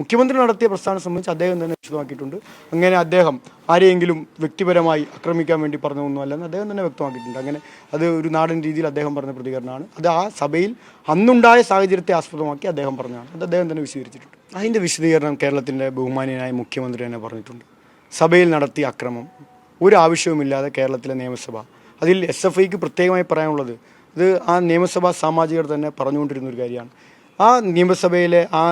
മുഖ്യമന്ത്രി നടത്തിയ പ്രസ്ഥാനം സംബന്ധിച്ച് അദ്ദേഹം തന്നെ വിശദമാക്കിയിട്ടുണ്ട്. അങ്ങനെ അദ്ദേഹം ആരെയെങ്കിലും വ്യക്തിപരമായി ആക്രമിക്കാൻ വേണ്ടി പറഞ്ഞതൊന്നുമല്ലെന്ന് അദ്ദേഹം തന്നെ വ്യക്തമാക്കിയിട്ടുണ്ട്. അങ്ങനെ അത് ഒരു നാടൻ രീതിയിൽ അദ്ദേഹം പറഞ്ഞ പ്രതികരണമാണ്. അത് ആ സഭയിൽ അന്നുണ്ടായ സാഹചര്യത്തെ ആസ്പദമാക്കി അദ്ദേഹം പറഞ്ഞതാണ്. അത് അദ്ദേഹം തന്നെ വിശദീകരിച്ചിട്ടുണ്ട്. അതിന്റെ വിശദീകരണം കേരളത്തിന്റെ ബഹുമാനീയനായ മുഖ്യമന്ത്രി തന്നെ പറഞ്ഞിട്ടുണ്ട്. സഭയിൽ നടത്തിയ അക്രമം ഒരു ആവശ്യവുമില്ലാതെ കേരളത്തിലെ നിയമസഭ. അതിൽ എസ് എഫ് ഐക്ക് പ്രത്യേകമായി പറയാനുള്ളത് ഇത് ആ നിയമസഭാ സാമാജികർ തന്നെ പറഞ്ഞുകൊണ്ടിരുന്ന ഒരു കാര്യമാണ്. ആ നിയമസഭയിലെ ആ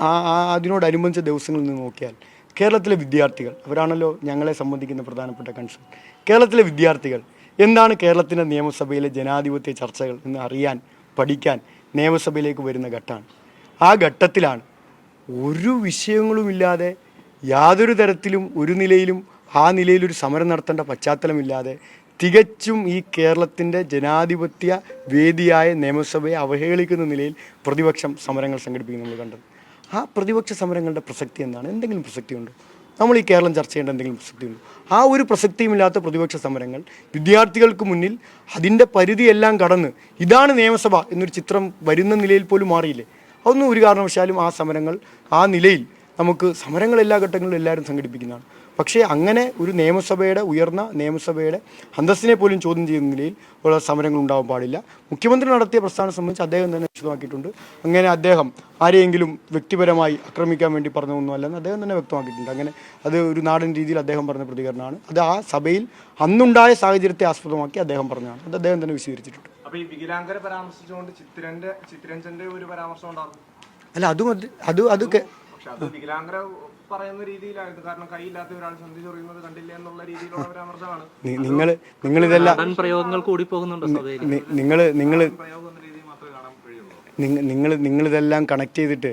ആ അതിനോടനുബന്ധിച്ച ദിവസങ്ങളിൽ നിന്ന് നോക്കിയാൽ കേരളത്തിലെ വിദ്യാർത്ഥികൾ അവരാണല്ലോ ഞങ്ങളെ സംബന്ധിക്കുന്ന പ്രധാനപ്പെട്ട കൺസേൺ കേരളത്തിലെ വിദ്യാർത്ഥികൾ എന്താണ് കേരളത്തിന്റെ നിയമസഭയിലെ ജനാധിപത്യ ചർച്ചകൾ എന്ന് അറിയാൻ പഠിക്കാൻ നിയമസഭയിലേക്ക് വരുന്ന ഘട്ടമാണ്. ആ ഘട്ടത്തിലാണ് ഒരു വിഷയങ്ങളുമില്ലാതെ യാതൊരു തരത്തിലും ഒരു നിലയിലും ആ നിലയിലൊരു സമരം നടത്തേണ്ട പശ്ചാത്തലമില്ലാതെ തികച്ചും ഈ കേരളത്തിന്റെ ജനാധിപത്യ വേദിയായ നിയമസഭയെ അവഹേളിക്കുന്ന നിലയിൽ പ്രതിപക്ഷം സമരങ്ങൾ സംഘടിപ്പിക്കുന്നത് നമ്മൾ കണ്ടത്. ആ പ്രതിപക്ഷ സമരങ്ങളുടെ പ്രസക്തി എന്താണ്? എന്തെങ്കിലും പ്രസക്തി ഉണ്ടോ? നമ്മൾ ഈ കേരളം ചർച്ച ചെയ്യേണ്ട എന്തെങ്കിലും പ്രസക്തി ഉണ്ടോ? ആ ഒരു പ്രസക്തിയുമില്ലാത്ത പ്രതിപക്ഷ സമരങ്ങൾ വിദ്യാർത്ഥികൾക്ക് മുന്നിൽ അതിന്റെ പരിധിയെല്ലാം കടന്ന് ഇതാണ് നിയമസഭ എന്നൊരു ചിത്രം വരുന്ന നിലയിൽ പോലും മാറിയില്ലേ? അതൊന്നും ഒരു കാരണവശാലും ആ സമരങ്ങൾ ആ നിലയിൽ നമുക്ക് സമരങ്ങൾ എല്ലാ ഘട്ടങ്ങളിലും എല്ലാവരും സംഘടിപ്പിക്കുന്നതാണ്. പക്ഷേ അങ്ങനെ ഒരു നിയമസഭയുടെ ഉയർന്ന നിയമസഭയുടെ അന്തസ്സിനെ പോലും ചോദ്യം ചെയ്യുന്ന നിലയിൽ ഉള്ള സമരങ്ങൾ ഉണ്ടാവാൻ പാടില്ല. മുഖ്യമന്ത്രി നടത്തിയ പ്രസ്ഥാനം സംബന്ധിച്ച് അദ്ദേഹം തന്നെ വിശദമാക്കിയിട്ടുണ്ട്. അങ്ങനെ അദ്ദേഹം ആരെയെങ്കിലും വ്യക്തിപരമായി ആക്രമിക്കാൻ വേണ്ടി പറഞ്ഞതൊന്നുമല്ലെന്ന് അദ്ദേഹം തന്നെ വ്യക്തമാക്കിയിട്ടുണ്ട്. അങ്ങനെ അത് ഒരു നാടൻ രീതിയിൽ അദ്ദേഹം പറഞ്ഞ പ്രതികരണമാണ്. അത് ആ സഭയിൽ അന്നുണ്ടായ സാഹചര്യത്തെ ആസ്പദമാക്കി അദ്ദേഹം പറഞ്ഞതാണ്. അത് അദ്ദേഹം തന്നെ വിശദീകരിച്ചിട്ടുണ്ട്. അപ്പോൾ ഈ വികലാംഗരെ പരാമർശിച്ചുകൊണ്ട് ചിത്രന്റെ ചിത്രരഞ്ജന്റെ ഒരു പരാമർശം ഉണ്ടാകും? അല്ല അതും അത് അത് അതൊക്കെ പക്ഷെ അത് വികലാംഗര പറയുന്ന രീതിയിലായിരുന്നു. കാരണം കൈയില്ലാത്ത ഒരാൾ സന്ധി ചൊറിയുന്നത് കണ്ടില്ല എന്നുള്ള രീതിയിലുള്ള പരാമർശമാണ് നിങ്ങൾ നിങ്ങൾ ഇതെല്ലാം പ്രയോഗങ്ങൾ കൂടി പോകുന്നുണ്ടോ നിങ്ങൾ നിങ്ങൾ പ്രയോഗം എന്ന രീതിയിൽ മാത്രമേ കാണാൻ കഴിയുള്ളൂ. നിങ്ങൾ നിങ്ങളിതെല്ലാം കണക്ട് ചെയ്തിട്ട്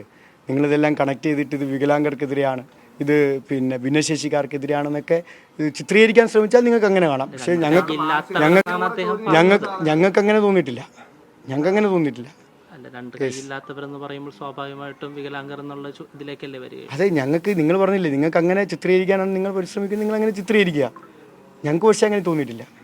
നിങ്ങളിതെല്ലാം കണക്ട് ചെയ്തിട്ട് ഇത് വികലാംഗർക്കെതിരെയാണ്. ഇത് പിന്നെ ഭിന്നശേഷിക്കാർക്കെതിരെയാണെന്നൊക്കെ ചിത്രീകരിക്കാൻ ശ്രമിച്ചാൽ നിങ്ങൾക്ക് അങ്ങനെ കാണാം. പക്ഷേ ഞങ്ങൾക്ക് ഞങ്ങൾക്ക് ഞങ്ങൾക്ക് അങ്ങനെ തോന്നിയിട്ടില്ല. ഞങ്ങൾക്ക് അങ്ങനെ തോന്നിയിട്ടില്ല. രണ്ട് കൈയില്ലാത്തവരെന്ന് പറയുമ്പോൾ സ്വാഭാവികമായിട്ടും വികലാംഗർ എന്നുള്ള ഇതിലേക്കല്ലേ വരിക? അതെ ഞങ്ങൾക്ക് നിങ്ങൾ പറഞ്ഞില്ലേ നിങ്ങൾക്ക് അങ്ങനെ ചിത്രീകരിക്കാനാണ് നിങ്ങൾ പരിശ്രമിക്കുന്നത് നിങ്ങൾ അങ്ങനെ ചിത്രീകരിക്കുക. ഞങ്ങൾക്ക് പക്ഷേ അങ്ങനെ തോന്നിയിട്ടില്ല.